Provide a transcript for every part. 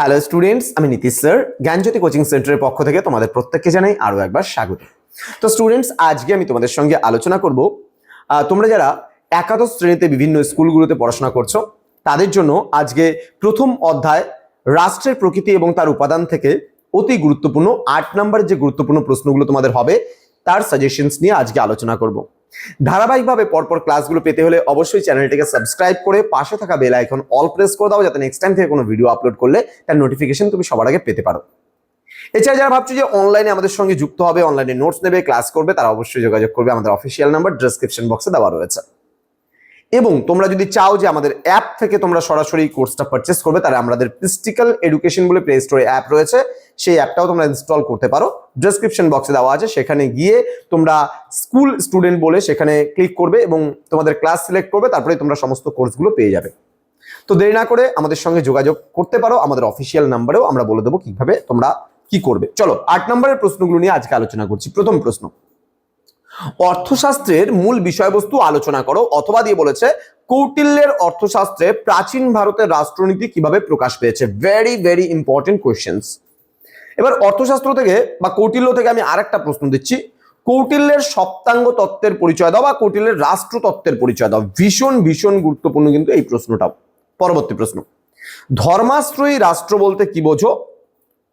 Hello students আমি Nitish sir জ্ঞানজ্যোতি coaching সেন্টারের পক্ষ থেকে তোমাদের প্রত্যেককে জানাই আরও একবার স্বাগত। তো স্টুডেন্টস আজকে আমি তোমাদের সঙ্গে আলোচনা করব তোমরা যারা একাদশ শ্রেণীতে বিভিন্ন স্কুলগুলোতে পড়াশোনা করছ, তাদের জন্য আজকে প্রথম অধ্যায় রাষ্ট্রের প্রকৃতি এবং তার উপাদান থেকে অতি গুরুত্বপূর্ণ আট নম্বরের যে গুরুত্বপূর্ণ প্রশ্নগুলো তোমাদের হবে, তার সাজেশনস নিয়ে আজকে আলোচনা করব। ধারাবাহিকভাবে পরপর ক্লাসগুলো পেতে হলে অবশ্যই চ্যানেলটিকে সাবস্ক্রাইব করে পাশে থাকা বেল আইকন অল প্রেস করে দাও, যাতে নেক্সট টাইম থেকে কোনো ভিডিও আপলোড করলে তার নোটিফিকেশন তুমি সবার আগে পেতে পারো। এছাড়া যারা ভাবছ যে অনলাইনে আমাদের সঙ্গে যুক্ত হবে অনলাইনে নোটস নেবে ক্লাস করবে, তারা অবশ্যই যোগাযোগ করবে। আমাদের অফিসিয়াল নাম্বার ডেসক্রিপশন বক্সে দেওয়া রয়েছে। এবং তোমরা যদি চাও যে আমাদের অ্যাপ থেকে তোমরা সরাসরি কোর্সটা পারচেস করবে, তাহলে আমাদের পিস্টিক্যাল এডুকেশন বলে প্লে স্টোরে অ্যাপ রয়েছে। সেই অ্যাপটাও তোমরা ইনস্টল করতে পারো। ডেসক্রিপশন বক্সে দেওয়া আছে। সেখানে গিয়ে তোমরা স্কুল স্টুডেন্ট বলে সেখানে ক্লিক করবে এবং তোমাদের ক্লাস সিলেক্ট করবে, তারপরে তোমরা সমস্ত কোর্সগুলো পেয়ে যাবে। তো দেরি না করে আমাদের সঙ্গে যোগাযোগ করতে পারো। আমাদের অফিসিয়াল নাম্বারেও আমরা বলে দেবো কীভাবে তোমরা কি করবে। চলো, আট নম্বরের প্রশ্নগুলো নিয়ে আজকে আলোচনা করছি। প্রথম প্রশ্ন অর্থশাস্ত্রের মূল বিষয়বস্তু আলোচনা করো, অথবা দিয়ে বলেছে, কৌটিল্যের অর্থশাস্ত্রে প্রাচীন ভারতের রাষ্ট্রনীতি কীভাবে প্রকাশ পেয়েছে? ভেরি ভেরি ইম্পর্টেন্ট কোয়েশ্চেন্স এবার অর্থশাস্ত্র থেকে বা কৌটিল্য থেকে আমি আরেকটা প্রশ্ন দিচ্ছি। কৌটিল্যের সপ্তাঙ্গ তত্ত্বের পরিচয় দাও বা কৌটিল্যের রাষ্ট্রতত্ত্বের পরিচয় দাও। ভীষণ ভীষণ গুরুত্বপূর্ণ কিন্তু এই প্রশ্নটাও। পরবর্তী প্রশ্ন। ধর্মাশ্রয়ী রাষ্ট্র বলতে কি বোঝো?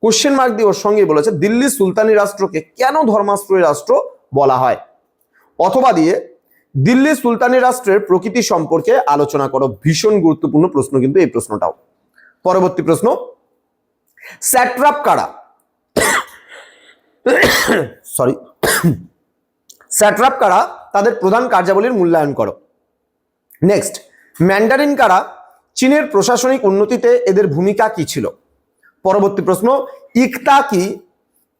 কোশ্চেন মার্ক দিয়ে ওর সঙ্গে বলেছে দিল্লি সুলতানি রাষ্ট্রকে কেন ধর্মাশ্রয়ী রাষ্ট্র বলা হয়। অথবা দিয়ে দিল্লি সুলতানি রাষ্ট্রের প্রকৃতি সম্পর্কে আলোচনা করো। ভীষণ গুরুত্বপূর্ণ প্রশ্ন কিন্তু এই প্রশ্নটাও। পরবর্তী প্রশ্ন, স্যাট্রাপ কারা? সরি স্যাট্রাপ কারা? তাদের প্রধান কার্যাবলীর মূল্যায়ন করো। নেক্সট ম্যান্ডারিন কারা? চীনের প্রশাসনিক উন্নতিতে এদের ভূমিকা কি ছিল? পরবর্তী প্রশ্ন, ইকতা কি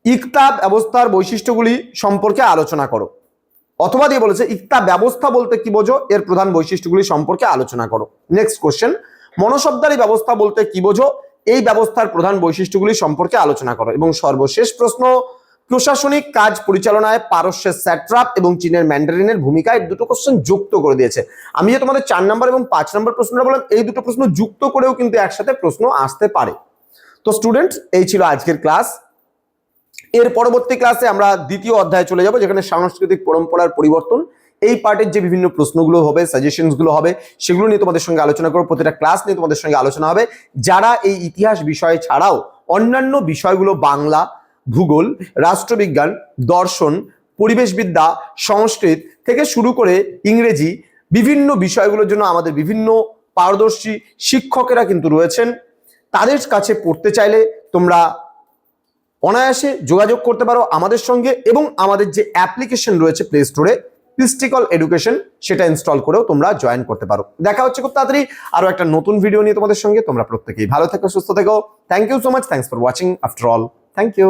ইকতা ব্যবস্থার বৈশিষ্ট্যগুলি সম্পর্কে আলোচনা করো। অথবা দিয়ে বলেছে ইকতা ব্যবস্থা বলতে কি বোঝো? এর প্রধান বৈশিষ্ট্যগুলি সম্পর্কে আলোচনা করো। নেক্সট কোশ্চেন মনসবদারি ব্যবস্থা বলতে কি বোঝো? এই ব্যবস্থার প্রধান বৈশিষ্ট্যগুলি সম্পর্কে আলোচনা করো। এবং সর্বশেষ প্রশ্ন, প্রশাসনিক কাজ পরিচালনায় পারস্যের স্যাট্রাপ এবং চীনের ম্যান্ডারিনের ভূমিকায় দুটো কোশ্চেন যুক্ত করে দিয়েছে। আমি যে তোমাদের চার নম্বর এবং পাঁচ নম্বর প্রশ্নটা বললাম, এই দুটো প্রশ্ন যুক্ত করেও কিন্তু একসাথে প্রশ্ন আসতে পারে। তো স্টুডেন্ট এই ছিল আজকের ক্লাস এর পরবর্তী ক্লাসে আমরা দ্বিতীয় অধ্যায়ে চলে যাব, যেখানে সাংস্কৃতিক পরম্পরার পরিবর্তন। এই পার্টের যে বিভিন্ন প্রশ্নগুলো হবে সাজেশনসগুলো হবে, সেগুলো নিয়ে তোমাদের সঙ্গে আলোচনা করব। প্রতিটা ক্লাস নিয়ে তোমাদের সঙ্গে আলোচনা হবে। যারা এই ইতিহাস বিষয় ছাড়াও অন্যান্য বিষয়গুলো বাংলা, ভূগোল, রাষ্ট্রবিজ্ঞান, দর্শন, পরিবেশবিদ্যা, সংস্কৃত থেকে শুরু করে ইংরেজি, বিভিন্ন বিষয়গুলোর জন্য আমাদের বিভিন্ন পারদর্শী শিক্ষকেরা কিন্তু রয়েছেন। তাদের কাছে পড়তে চাইলে তোমরা অনায়াসে যোগাযোগ করতে পারো আমাদের সঙ্গে এবং আমাদের যে অ্যাপ্লিকেশন রয়েছে প্লে স্টোরে পিস্টিকল এডুকেশন সেটা ইনস্টল করেও তোমরা জয়েন করতে পারো। দেখা হচ্ছে খুব তাড়াতাড়ি আরও একটা নতুন ভিডিও নিয়ে তোমাদের সঙ্গে। তোমরা প্রত্যেকেই ভালো থেকো, সুস্থ থেকো। Thank you so much thanks for watching after all thank you